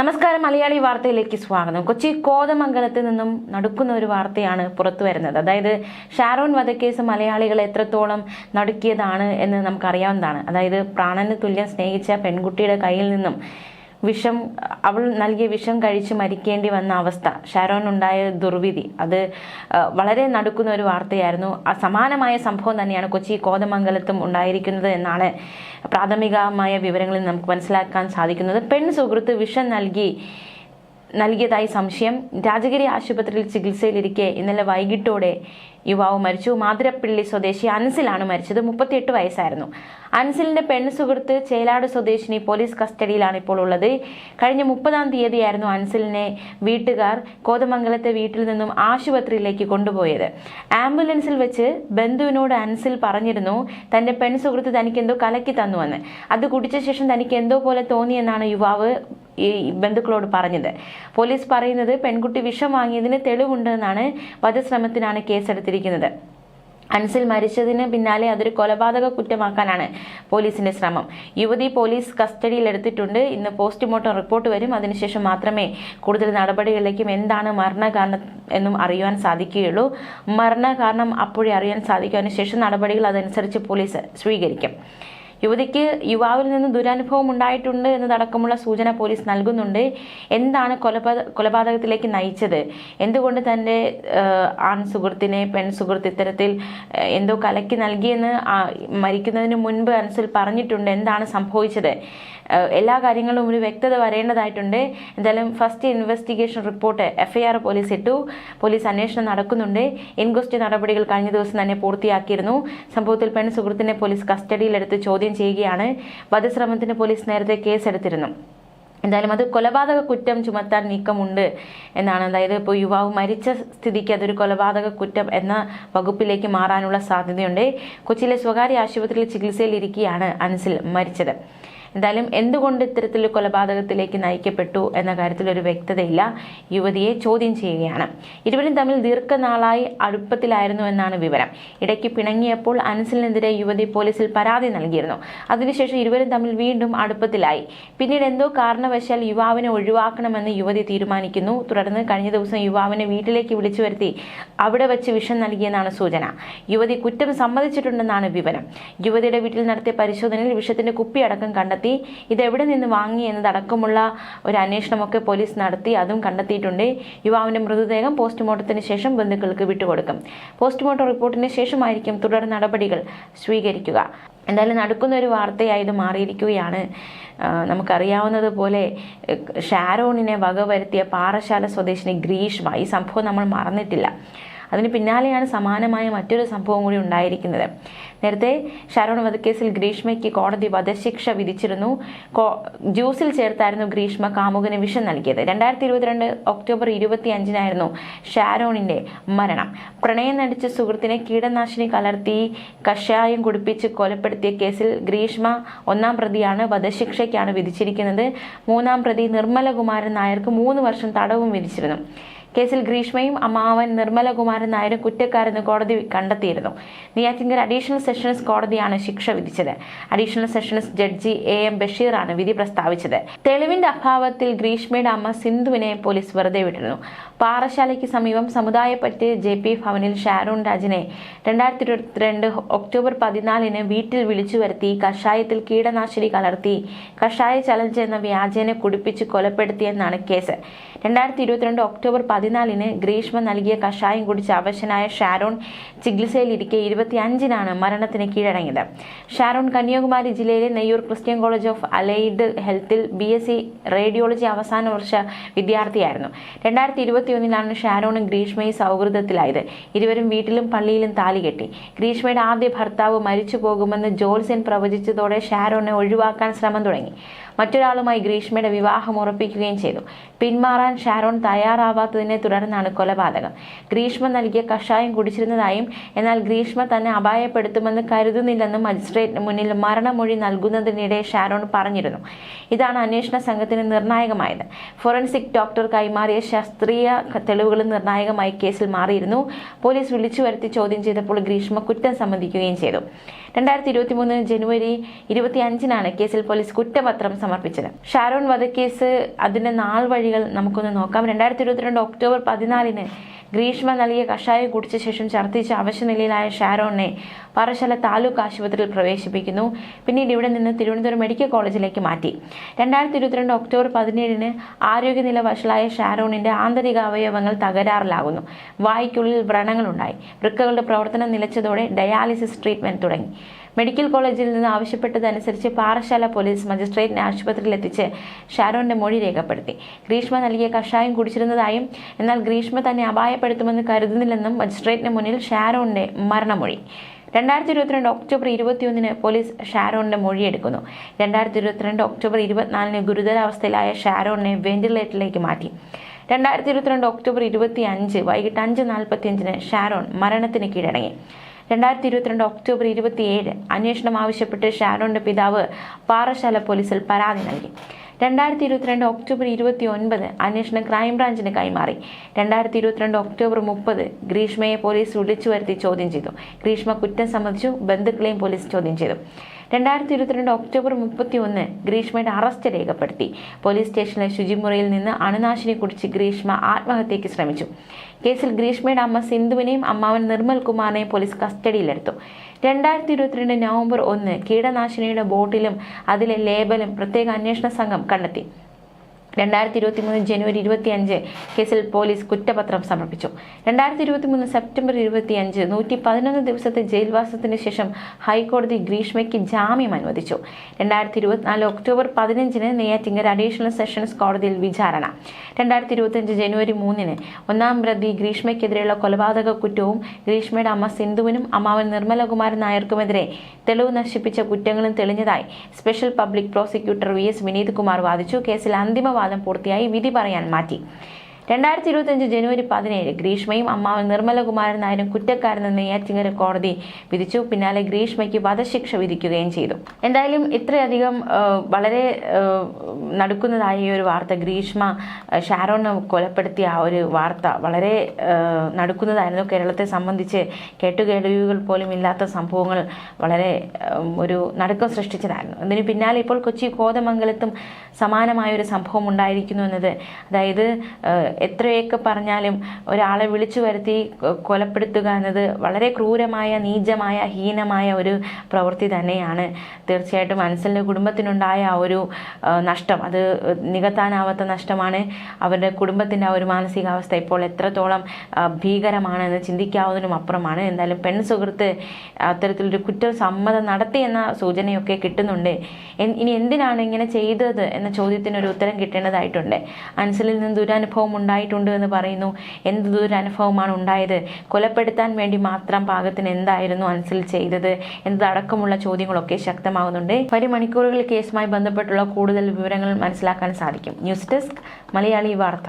നമസ്കാരം മലയാളി വാർത്തയിലേക്ക് സ്വാഗതം. കൊച്ചി കോതമംഗലത്ത് നിന്നും നടക്കുന്ന ഒരു വാർത്തയാണ് പുറത്തു വരുന്നത്. അതായത് ഷാരോൺ വധക്കേസ് മലയാളികൾ എത്രത്തോളം നടുക്കിയതാണ് എന്ന് നമുക്കറിയാവുന്നതാണ്. അതായത് പ്രാണന് തുല്യം സ്നേഹിച്ച പെൺകുട്ടിയുടെ കയ്യിൽ നിന്നും വിഷം അവൾ നൽകിയ വിഷം കഴിച്ച് മരിക്കേണ്ടി വന്ന അവസ്ഥ. ഷാരോൺ ഉണ്ടായ ദുർവിധി. അത് വളരെ നടുക്കുന്ന ഒരു വാർത്തയായിരുന്നു. സമാനമായ സംഭവം തന്നെയാണ് കൊച്ചി കോതമംഗലത്തും ഉണ്ടായിരിക്കുന്നത് എന്നാണ് പ്രാഥമികമായ വിവരങ്ങളിൽ നമുക്ക് മനസ്സിലാക്കാൻ സാധിക്കുന്നത്. പെൺ സുഹൃത്ത് വിഷം നൽകി നൽകിയതായി സംശയം. രാജഗിരി ആശുപത്രിയിൽ ചികിത്സയിലിരിക്കെ ഇന്നലെ വൈകിട്ടോടെ യുവാവ് മരിച്ചു. മാതിരപ്പള്ളി സ്വദേശി അൻസിലാണ് മരിച്ചത്. മുപ്പത്തിയെട്ട് വയസ്സായിരുന്നു. അൻസിലിന്റെ പെൺ സുഹൃത്ത് ചേലാട് സ്വദേശിനി പോലീസ് കസ്റ്റഡിയിലാണ് ഇപ്പോൾ ഉള്ളത്. കഴിഞ്ഞ മുപ്പതാം തീയതിയായിരുന്നു അൻസിലിനെ വീട്ടുകാർ കോതമംഗലത്തെ വീട്ടിൽ നിന്നും ആശുപത്രിയിലേക്ക് കൊണ്ടുപോയത്. ആംബുലൻസിൽ വെച്ച് ബന്ധുവിനോട് അൻസിൽ പറഞ്ഞിരുന്നു തന്റെ പെൺ സുഹൃത്ത് തനിക്ക് എന്തോ കലക്കി തന്നുവെന്ന്. അത് കുടിച്ച ശേഷം തനിക്ക് എന്തോ പോലെ തോന്നിയെന്നാണ് യുവാവ് ഈ ബന്ധുക്കളോട് പറഞ്ഞത്. പോലീസ് പറയുന്നത് പെൺകുട്ടി വിഷം വാങ്ങിയതിന് തെളിവുണ്ടെന്നാണ് വധശ്രമത്തിനാണ് കേസെടുത്തിരിക്കുന്നത്. അൻസിൽ മരിച്ചതിന് പിന്നാലെ അതൊരു കൊലപാതക കുറ്റമാക്കാനാണ് പോലീസിന്റെ ശ്രമം. യുവതി പോലീസ് കസ്റ്റഡിയിലെടുത്തിട്ടുണ്ട് ഇന്ന് പോസ്റ്റ്മോർട്ടം റിപ്പോർട്ട് വരും. അതിനുശേഷം മാത്രമേ കൂടുതൽ നടപടികളിലേക്കും എന്താണ് മരണകാരണം എന്നും അറിയുവാൻ സാധിക്കുകയുള്ളൂ. മരണകാരണം അപ്പോഴേ അറിയാൻ സാധിക്കും. അതിനുശേഷം നടപടികൾ അതനുസരിച്ച് പോലീസ് സ്വീകരിക്കും. യുവതിക്ക് യുവാവിൽ നിന്ന് ദുരനുഭവം ഉണ്ടായിട്ടുണ്ട് എന്നതടക്കമുള്ള സൂചന പോലീസ് നൽകുന്നുണ്ട്. എന്താണ് കൊലപാത കൊലപാതകത്തിലേക്ക് നയിച്ചത്? എന്തുകൊണ്ട് തന്റെ ആൺ സുഹൃത്തിനെ പെൺ സുഹൃത്ത് ഇത്തരത്തിൽ എന്തോ കലക്കി നൽകിയെന്ന് മരിക്കുന്നതിന് മുൻപ് അൻസിൽ പറഞ്ഞിട്ടുണ്ട്? എന്താണ് സംഭവിച്ചത്? എല്ലാ കാര്യങ്ങളും ഒരു വ്യക്തത വരേണ്ടതായിട്ടുണ്ട്. എന്തായാലും first investigation report FIR police ഇട്ടു. പോലീസ് അന്വേഷണം നടക്കുന്നുണ്ട്. ഇൻക്വസ്റ്റ് നടപടികൾ കഴിഞ്ഞ ദിവസം തന്നെ പൂർത്തിയാക്കിയിരുന്നു. സംഭവത്തിൽ പെൺ സുഹൃത്തിനെ പോലീസ് കസ്റ്റഡിയിലെടുത്ത് ചോദ്യം ചെയ്യുകയാണ്. വധശ്രമത്തിന് പോലീസ് നേരത്തെ കേസെടുത്തിരുന്നു. എന്തായാലും അത് കൊലപാതക കുറ്റം ചുമത്താൻ നീക്കമുണ്ട് എന്നാണ്. അതായത് ഇപ്പോൾ യുവാവ് മരിച്ച സ്ഥിതിക്ക് അതൊരു കൊലപാതക കുറ്റം എന്ന വകുപ്പിലേക്ക് മാറാനുള്ള സാധ്യതയുണ്ട്. കൊച്ചിയിലെ സ്വകാര്യ ആശുപത്രിയിൽ ചികിത്സയിലിരിക്കുകയാണ് അൻസിൽ മരിച്ചത്. എന്തായാലും എന്തുകൊണ്ട് ഇത്തരത്തിൽ കൊലപാതകത്തിലേക്ക് നയിക്കപ്പെട്ടു എന്ന കാര്യത്തിൽ ഒരു വ്യക്തതയില്ല. യുവതിയെ ചോദ്യം ചെയ്യുകയാണ്. ഇരുവരും തമ്മിൽ ദീർഘനാളായി അടുപ്പത്തിലായിരുന്നു എന്നാണ് വിവരം. ഇടയ്ക്ക് പിണങ്ങിയപ്പോൾ അനസിലിനെതിരെ യുവതി പോലീസിൽ പരാതി നൽകിയിരുന്നു. അതിനുശേഷം ഇരുവരും തമ്മിൽ വീണ്ടും അടുപ്പത്തിലായി. പിന്നീട് എന്തോ കാരണവശാൽ യുവാവിനെ ഒഴിവാക്കണമെന്ന് യുവതി തീരുമാനിക്കുന്നു. തുടർന്ന് കഴിഞ്ഞ ദിവസം യുവാവിനെ വീട്ടിലേക്ക് വിളിച്ചു വരുത്തി അവിടെ വെച്ച് വിഷം നൽകിയെന്നാണ് സൂചന. യുവതി കുറ്റം സമ്മതിച്ചിട്ടുണ്ടെന്നാണ് വിവരം. യുവതിയുടെ വീട്ടിൽ നടത്തിയ പരിശോധനയിൽ വിഷത്തിന്റെ കുപ്പിയടക്കം കണ്ടെത്തി ഇത് ഇതെവിടെ നിന്ന് വാങ്ങി എന്നതടക്കമുള്ള ഒരു അന്വേഷണമൊക്കെ പോലീസ് നടത്തി അതും കണ്ടെത്തിയിട്ടുണ്ട്. യുവാവിന്റെ മൃതദേഹം പോസ്റ്റ്മോർട്ടത്തിന് ശേഷം ബന്ധുക്കൾക്ക് വിട്ടുകൊടുക്കും. പോസ്റ്റ്മോർട്ടം റിപ്പോർട്ടിന് ശേഷമായിരിക്കും തുടർ നടപടികൾ സ്വീകരിക്കുക. എന്തായാലും നടക്കുന്ന ഒരു വാർത്തയായി ഇത് മാറിയിരിക്കുകയാണ്. നമുക്കറിയാവുന്നത് എഹ്, ഷാരോണിനെ വകവരുത്തിയ പാറശാല സ്വദേശിനി ഗ്രീഷ്മ. ഈ സംഭവം നമ്മൾ മറന്നിട്ടില്ല. അതിന് പിന്നാലെയാണ് സമാനമായ മറ്റൊരു സംഭവം കൂടി ഉണ്ടായിരിക്കുന്നത്. നേരത്തെ ഷാരോൺ വധക്കേസിൽ ഗ്രീഷ്മയ്ക്ക് കോടതി വധശിക്ഷ വിധിച്ചിരുന്നു. ജ്യൂസിൽ ചേർത്തായിരുന്നു ഗ്രീഷ്മ കാമുകന് വിഷം നൽകിയത്. രണ്ടായിരത്തി ഇരുപത്തിരണ്ട് ഒക്ടോബർ ഇരുപത്തി അഞ്ചിനായിരുന്നു ഷാരോണിന്റെ മരണം. പ്രണയം നടിച്ച സുഹൃത്തിനെ കീടനാശിനി കലർത്തി കഷായം കുടിപ്പിച്ച് കൊലപ്പെടുത്തിയ കേസിൽ ഗ്രീഷ്മ ഒന്നാം പ്രതിയാണ് വധശിക്ഷയ്ക്കാണ് വിധിച്ചിരിക്കുന്നത്. മൂന്നാം പ്രതി നിർമ്മലകുമാരൻ നായർക്ക് മൂന്ന് വർഷം തടവും വിധിച്ചിരുന്നു. കേസിൽ ഗ്രീഷ്മയും അമ്മാവൻ നിർമ്മലകുമാരൻ നായരും കുറ്റക്കാരെന്ന് കോടതി കണ്ടെത്തിയിരുന്നു. നെയ്യാറ്റിങ്കൽ അഡീഷണൽ സെഷൻസ് കോടതിയാണ് ശിക്ഷ വിധിച്ചത്. Additional sessions judge A M ബഷീറാണ് വിധി പ്രസ്താവിച്ചത്. തെളിവിന്റെ അഭാവത്തിൽ ഗ്രീഷ്മയുടെ അമ്മ സിന്ധുവിനെ പോലീസ് വെറുതെ വിട്ടിരുന്നു. പാറശാലയ്ക്ക് സമീപം സമുദായപ്പറ്റ് ജെ പി ഭവനിൽ ഷാരൂൺ രാജിനെ രണ്ടായിരത്തി ഇരുപത്തിരണ്ട് ഒക്ടോബർ പതിനാലിന് വീട്ടിൽ വിളിച്ചു വരുത്തി കഷായത്തിൽ കീടനാശിനി കലർത്തി കഷായ ചലഞ്ച് എന്ന വ്യാജേനെ കുടിപ്പിച്ച് കൊലപ്പെടുത്തിയെന്നാണ് കേസ്. രണ്ടായിരത്തി ഇരുപത്തിരണ്ട് ഒക്ടോബർ പതിനാലിന് ഗ്രീഷ്മ നൽകിയ കഷായം കുടിച്ച് അവശനായ ഷാരോൺ ചികിത്സയിലിരിക്കെ ഇരുപത്തിയഞ്ചിനാണ് മരണത്തിന് കീഴടങ്ങിയത്. ഷാരോൺ കന്യാകുമാരി ജില്ലയിലെ Neyyoor Christian college of allied ഹെൽത്തിൽ B S radiology അവസാന വർഷ വിദ്യാർത്ഥിയായിരുന്നു. രണ്ടായിരത്തി ഇരുപത്തിയൊന്നിലാണ് ഷാരോണും ഗ്രീഷ്മയും സൗഹൃദത്തിലായത്. ഇരുവരും വീട്ടിലും പള്ളിയിലും താലി കെട്ടി. ഗ്രീഷ്മയുടെ ആദ്യ ഭർത്താവ് മരിച്ചു പോകുമെന്ന് ജോൾസൻ പ്രവചിച്ചതോടെ ഷാരോണിനെ ഒഴിവാക്കാൻ ശ്രമം തുടങ്ങി. മറ്റൊരാളുമായി ഗ്രീഷ്മയുടെ വിവാഹം ഉറപ്പിക്കുകയും ചെയ്തു. പിന്മാറാൻ ഷാരോൺ തയ്യാറാവാത്തതിനെ തുടർന്നാണ് കൊലപാതകം. ഗ്രീഷ്മ നൽകിയ കഷായം കുടിച്ചിരുന്നതായും എന്നാൽ ഗ്രീഷ്മ തന്നെ അപായപ്പെടുത്തുമെന്ന് കരുതുന്നില്ലെന്നും മജിസ്ട്രേറ്റിന് മുന്നിൽ മരണമൊഴി നൽകുന്നതിനിടെ ഷാരോൺ പറഞ്ഞിരുന്നു. ഇതാണ് അന്വേഷണ സംഘത്തിന് നിർണായകമായത്. ഫോറൻസിക് ഡോക്ടർ കൈമാറിയ ശാസ്ത്രീയ തെളിവുകൾ നിർണായകമായി കേസിൽ മാറിയിരുന്നു. പോലീസ് വിളിച്ചു വരുത്തി ചോദ്യം ചെയ്തപ്പോൾ ഗ്രീഷ്മ കുറ്റം സമ്മതിക്കുകയും ചെയ്തു. രണ്ടായിരത്തി ഇരുപത്തി മൂന്ന് ജനുവരി ഇരുപത്തി അഞ്ചിനാണ് കേസിൽ പോലീസ് കുറ്റപത്രം സമർപ്പിച്ചത്. ഷാരോൺ വധക്കേസ് അതിന്റെ നാൾ വഴികൾ നമുക്കൊന്ന് നോക്കാം. രണ്ടായിരത്തി ഇരുപത്തിരണ്ട് ഒക്ടോബർ പതിനാലിന് ഗ്രീഷ്മ നൽകിയ കഷായം കുടിച്ച ശേഷം ഛർദ്ദിച്ച് അവശനിലയിലായ ഷാരോണിനെ പാറശാല താലൂക്ക് ആശുപത്രിയിൽ പ്രവേശിപ്പിക്കുന്നു. പിന്നീട് ഇവിടെ നിന്ന് തിരുവനന്തപുരം മെഡിക്കൽ കോളേജിലേക്ക് മാറ്റി. രണ്ടായിരത്തി ഇരുപത്തിരണ്ട് ഒക്ടോബർ പതിനേഴിന് ആരോഗ്യനില വഷളായ ഷാരോണിന്റെ ആന്തരിക അവയവങ്ങൾ തകരാറിലാകുന്നു. വായ്ക്കുള്ളിൽ വ്രണങ്ങളുണ്ടായി. വൃക്കകളുടെ പ്രവർത്തനം നിലച്ചതോടെ ഡയാലിസിസ് ട്രീറ്റ്മെന്റ് തുടങ്ങി. മെഡിക്കൽ കോളേജിൽ നിന്ന് ആവശ്യപ്പെട്ടതനുസരിച്ച് പാറശാല പോലീസ് മജിസ്ട്രേറ്റിനെ ആശുപത്രിയിൽ എത്തിച്ച് ഷാരോന്റെ മൊഴി രേഖപ്പെടുത്തി. ഗ്രീഷ്മ നൽകിയ കഷായം കുടിച്ചിരുന്നതായും എന്നാൽ ഗ്രീഷ്മ തന്നെ അപായപ്പെടുത്തുമെന്ന് കരുതുന്നില്ലെന്നും മജിസ്ട്രേറ്റിന് മുന്നിൽ ഷാരോന്റെ മരണമൊഴി. രണ്ടായിരത്തി ഇരുപത്തിരണ്ട് ഒക്ടോബർ ഇരുപത്തിയൊന്നിന് പോലീസ് ഷാരോണിന്റെ മൊഴിയെടുക്കുന്നു. രണ്ടായിരത്തി ഇരുപത്തിരണ്ട് ഒക്ടോബർ ഇരുപത്തിനാലിന് ഗുരുതരാവസ്ഥയിലായ ഷാരോണിനെ വെന്റിലേറ്ററിലേക്ക് മാറ്റി. രണ്ടായിരത്തി ഇരുപത്തിരണ്ട് ഒക്ടോബർ ഇരുപത്തി അഞ്ച് വൈകിട്ട് അഞ്ച് നാൽപ്പത്തിയഞ്ചിന് ഷാരോൺ മരണത്തിന് കീഴടങ്ങി. രണ്ടായിരത്തി ഇരുപത്തിരണ്ട് ഒക്ടോബർ ഇരുപത്തിയേഴ് അന്വേഷണം ആവശ്യപ്പെട്ട് ഷാരോണിന്റെ പിതാവ് പാറശാല പോലീസിൽ പരാതി നൽകി. രണ്ടായിരത്തി ഇരുപത്തിരണ്ട് ഒക്ടോബർ ഇരുപത്തി ഒൻപത് അന്വേഷണം ക്രൈംബ്രാഞ്ചിന് കൈമാറി. രണ്ടായിരത്തി ഇരുപത്തിരണ്ട് ഒക്ടോബർ മുപ്പത് ഗ്രീഷ്മയെ പോലീസ് വിളിച്ചു വരുത്തി ചോദ്യം ചെയ്തു. ഗ്രീഷ്മ കുറ്റം സംബന്ധിച്ചു ബന്ധുക്കളെയും പോലീസ് ചോദ്യം ചെയ്തു. രണ്ടായിരത്തി ഇരുപത്തിരണ്ട് ഒക്ടോബർ മുപ്പത്തി ഒന്ന് ഗ്രീഷ്മയുടെ അറസ്റ്റ് രേഖപ്പെടുത്തി. പോലീസ് സ്റ്റേഷനിലെ ശുചിമുറിയിൽ നിന്ന് അണുനാശിനി കുടിച്ച് ഗ്രീഷ്മ ആത്മഹത്യയ്ക്ക് ശ്രമിച്ചു. കേസിൽ ഗ്രീഷ്മയുടെ അമ്മ സിന്ധുവിനെയും അമ്മാവൻ നിർമ്മൽ കുമാറിനെയും പോലീസ് കസ്റ്റഡിയിലെടുത്തു. രണ്ടായിരത്തി ഇരുപത്തിരണ്ട് നവംബർ ഒന്ന് കീടനാശിനിയുടെ ബോട്ടിലും അതിലെ ലേബലും പ്രത്യേക അന്വേഷണ സംഘം കണ്ടെത്തി. രണ്ടായിരത്തി ഇരുപത്തി മൂന്ന് ജനുവരി ഇരുപത്തി അഞ്ച് കേസിൽ പോലീസ് കുറ്റപത്രം സമർപ്പിച്ചു. രണ്ടായിരത്തി ഇരുപത്തി മൂന്ന് സെപ്റ്റംബർ ഇരുപത്തി അഞ്ച് നൂറ്റി പതിനൊന്ന് ദിവസത്തെ ജയിൽവാസത്തിന് ശേഷം ഹൈക്കോടതി ഗ്രീഷ്മയ്ക്ക് ജാമ്യം അനുവദിച്ചു. രണ്ടായിരത്തി ഇരുപത്തിനാല് ഒക്ടോബർ പതിനഞ്ചിന് നെയ്യാറ്റിങ്കര അഡീഷണൽ സെഷൻസ് കോടതിയിൽ വിചാരണ. രണ്ടായിരത്തി ഇരുപത്തിയഞ്ച് ജനുവരി മൂന്നിന് ഒന്നാം പ്രതി ഗ്രീഷ്മയ്ക്കെതിരെയുള്ള കൊലപാതക കുറ്റവും ഗ്രീഷ്മയുടെ അമ്മ സിന്ധുവിനും അമ്മാവൻ നിർമ്മലകുമാരൻ നായർക്കുമെതിരെ തെളിവ് നശിപ്പിച്ച കുറ്റങ്ങളും തെളിഞ്ഞതായി special public prosecutor V S Vineeth Kumar വാദിച്ചു. കേസിൽ അന്തിമ വാദം പൂർത്തിയായി വിധി പറയാൻ മാറ്റി. രണ്ടായിരത്തി ഇരുപത്തിയഞ്ച് ജനുവരി പതിനേഴ് ഗ്രീഷ്മയും അമ്മാവൻ നിർമ്മലകുമാരൻ നായരും കുറ്റക്കാരെന്ന് നെയ്യാറ്റിങ്ങര കോടതി വിധിച്ചു. പിന്നാലെ ഗ്രീഷ്മയ്ക്ക് വധശിക്ഷ വിധിക്കുകയും ചെയ്തു. എന്തായാലും ഇത്രയധികം വളരെ നടക്കുന്നതായ ഈ ഒരു വാർത്ത ഗ്രീഷ്മ ഷാരോണ കൊലപ്പെടുത്തിയ ആ ഒരു വാർത്ത വളരെ നടക്കുന്നതായിരുന്നു. കേരളത്തെ സംബന്ധിച്ച് കേട്ടുകേടുകൾ പോലും ഇല്ലാത്ത സംഭവങ്ങൾ വളരെ ഒരു നടുക്കം സൃഷ്ടിച്ചതായിരുന്നു. അതിന് പിന്നാലെ ഇപ്പോൾ കൊച്ചി കോതമംഗലത്തും സമാനമായ ഒരു സംഭവം ഉണ്ടായിരിക്കുന്നു എന്നത് അതായത് എത്രയൊക്കെ പറഞ്ഞാലും ഒരാളെ വിളിച്ചു വരുത്തി കൊലപ്പെടുത്തുക എന്നത് വളരെ ക്രൂരമായ നീചമായ ഹീനമായ ഒരു പ്രവൃത്തി തന്നെയാണ്. തീർച്ചയായിട്ടും അൻസലിന്റെ കുടുംബത്തിനുണ്ടായ ആ ഒരു നഷ്ടം അത് നികത്താനാവാത്ത നഷ്ടമാണ്. അവരുടെ കുടുംബത്തിന്റെ ആ ഒരു മാനസികാവസ്ഥ ഇപ്പോൾ എത്രത്തോളം ഭീകരമാണ് ഭീകരമാണെന്ന് ചിന്തിക്കാവുന്നതിനും അപ്പുറമാണ്. എന്തായാലും പെൺ സുഹൃത്ത് അത്തരത്തിലൊരു കുറ്റസമ്മതം നടത്തി എന്ന സൂചനയൊക്കെ കിട്ടുന്നുണ്ട്. ഇനി എന്തിനാണ് ഇങ്ങനെ ചെയ്തത് എന്ന ചോദ്യത്തിന് ഒരു ഉത്തരം കിട്ടേണ്ടതായിട്ടുണ്ട്. അൻസലിൽ നിന്ന് ദുരനുഭവം ഉണ്ടായിട്ടുണ്ട് എന്ന് പറയുന്നു. എന്ത് ദുരനുഭവമാണ് ഉണ്ടായത്? കൊലപ്പെടുത്താൻ വേണ്ടി മാത്രം പാകത്തിന് എന്തായിരുന്നു അൻസിൽ ചെയ്തത്? എന്നതടക്കമുള്ള ചോദ്യങ്ങളൊക്കെ ശക്തമാകുന്നുണ്ട് വരും മണിക്കൂറുകൾ കേസുമായി ബന്ധപ്പെട്ടുള്ള കൂടുതൽ വിവരങ്ങൾ മനസ്സിലാക്കാൻ സാധിക്കും. ന്യൂസ് ഡെസ്ക് മലയാളി വാർത്ത.